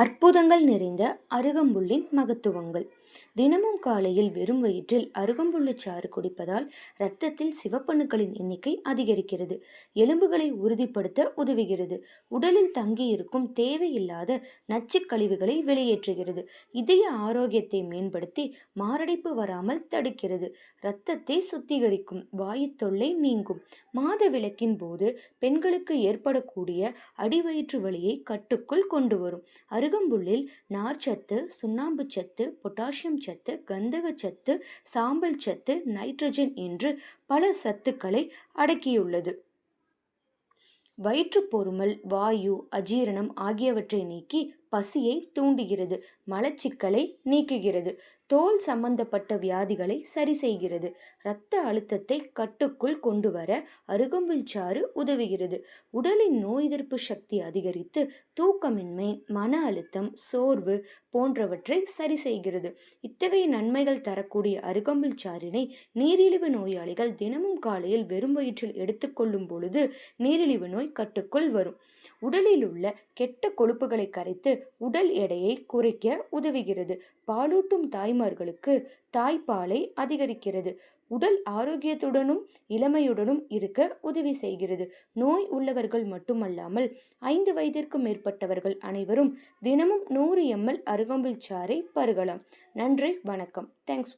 அற்புதங்கள் நிறைந்த அருகம்புல்லின் மகத்துவங்கள். தினமும் காலையில் வெறும் வயிற்றில் அருகம்புல்லு சாறு குடிப்பதால் இரத்தத்தில் சிவப்பணுக்களின் எண்ணிக்கை அதிகரிக்கிறது. எலும்புகளை உறுதிப்படுத்த உதவுகிறது. உடலில் தங்கியிருக்கும் தேவையில்லாத நச்சு கழிவுகளை வெளியேற்றுகிறது. இதய ஆரோக்கியத்தை மேம்படுத்தி மாரடைப்பு வராமல் தடுக்கிறது. இரத்தத்தை சுத்திகரிக்கும் வாயு தொல்லை நீங்கும். மாத விளக்கின் போது பெண்களுக்கு ஏற்படக்கூடிய அடிவயிற்று வலியை கட்டுக்குள் கொண்டு வரும். அருகம்புல்லில் நார்ச்சத்து சுண்ணாம்பு சத்து பொட்டாசியம் சத்து கந்தக சத்து சாம்பல் சத்து நைட்ரஜன் என்று பல சத்துக்களை அடக்கியுள்ளது. வயிற்றுப்பொருமல் வாயு அஜீரணம் ஆகியவற்றை நீக்கி பசியை தூண்டுகிறது மலச்சிக்கலை நீக்குகிறது தோல் சம்பந்தப்பட்ட வியாதிகளை சரி செய்கிறது இரத்த அழுத்தத்தை கட்டுக்குள் கொண்டு வர அருகம்புல் சாறு உதவுகிறது. உடலின் நோய் எதிர்ப்பு சக்தி அதிகரித்து தூக்கமின்மை மன அழுத்தம் சோர்வு போன்றவற்றை சரி செய்கிறது. இத்தகைய நன்மைகள் தரக்கூடிய அருகம்புல் சாறினை நீரிழிவு நோயாளிகள் தினமும் காலையில் வெறும் வயிற்றில் எடுத்துக்கொள்ளும் பொழுது நீரிழிவு நோய் கட்டுக்குள் வரும். உடலில் உள்ள கெட்ட கொழுப்புகளை கரைத்து உடல் எடையை குறைக்க உதவுகிறது. பாலூட்டும் தாய்மார்களுக்கு தாய்ப்பாலை அதிகரிக்கிறது. உடல் ஆரோக்கியத்துடனும் இளமையுடனும் இருக்க உதவி செய்கிறது. நோய் உள்ளவர்கள் மட்டுமல்லாமல் ஐந்து வயதிற்கும் மேற்பட்டவர்கள் அனைவரும் தினமும் நூறு எம்எல் அருகம்புல் சாறை பருகலாம். நன்றி வணக்கம். தேங்க்ஸ்